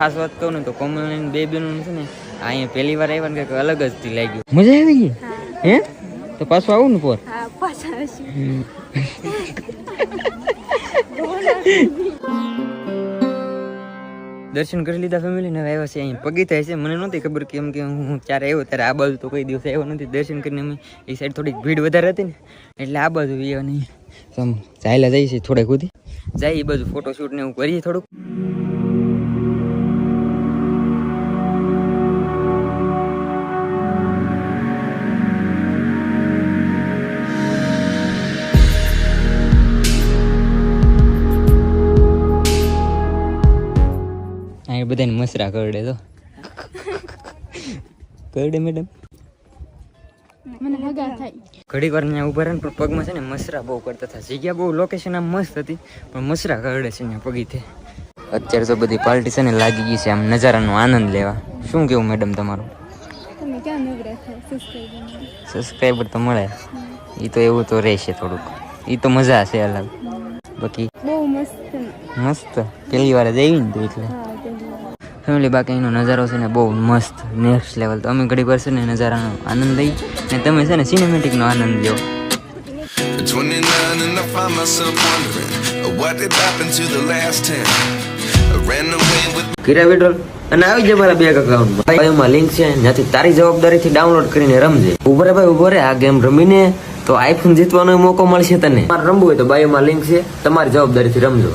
ખાસ વાત કહું ને તો કોમલ બે બેનું છે ને અહીંયા પહેલી વાર આવ્યા ને કંઈક અલગ જ થી લાગ્યું. મજા આવી ગઈ? હે. તો પાછું આવું ને પોર. દર્શન કરી લીધા ફેમિલી ને હવે આવ્યા છે અહીં પગી થાય છે. મને નહોતી ખબર કેમ કે હું ક્યારે આવ્યો ત્યારે આ બાજુ તો કોઈ દિવસ આવ્યો નથી. દર્શન કરીને અમે એ સાઈડ થોડીક ભીડ વધારે હતી ને એટલે આ બાજુ આવ્યો નહીં ચાલ્યા જઈએ છીએ થોડેક સુધી. જાય એ બાજુ ફોટોશૂટ ને એવું કરીએ થોડુંક. અહીં બધાને મસરા કરડે તો. કરડે મેડમ મને હગા થાય. ઘડીક વાર ત્યાં ઊભા રહે પણ પગમાં છે ને મસરા બહુ કરતા હતા. જગ્યા બહુ લોકેશન આમ મસ્ત હતી પણ મસરા કરડે છે ને પગીથે. અત્યારે તો બધી પાર્ટી છે ને લાગી ગઈ છે આમ નજારાનો આનંદ લેવા. શું કેવું મેડમ તમારું? સબસ્ક્રાઈબર તો મળે. એ તો એવું તો રહેશે થોડુંક. એ તો મજા છે અલગ. બાકી બહુ મસ્ત. મસ્ત. પહેલી વાર જ આવી ને તો એટલે. ફેમિલી બાકી એનો નજારો છે ને બહુ મસ્ત નેક્સ્ટ લેવલ તો અમે ઘડી છે ને નજારાનો આનંદ લઈ ને તમે છે ને સિનેમેટિકનો આનંદ લો 29 and I find myself wondering uh, what did happen to the last 10. I ran away with કર્યા વિડ્રોલ અને આવી જાય મારા બેંક અકાઉન્ટમાં બાયોમાં લિંક છે જ્યાંથી તારી જવાબદારીથી ડાઉનલોડ કરીને રમજે. ઊભો રે ભાઈ ઊભો રે આ ગેમ રમીને તો આઈફોન જીતવાનો મોકો મળશે તને. તમારે રમવું હોય તો બાયોમાં લિંક છે તમારી જવાબદારીથી રમજો.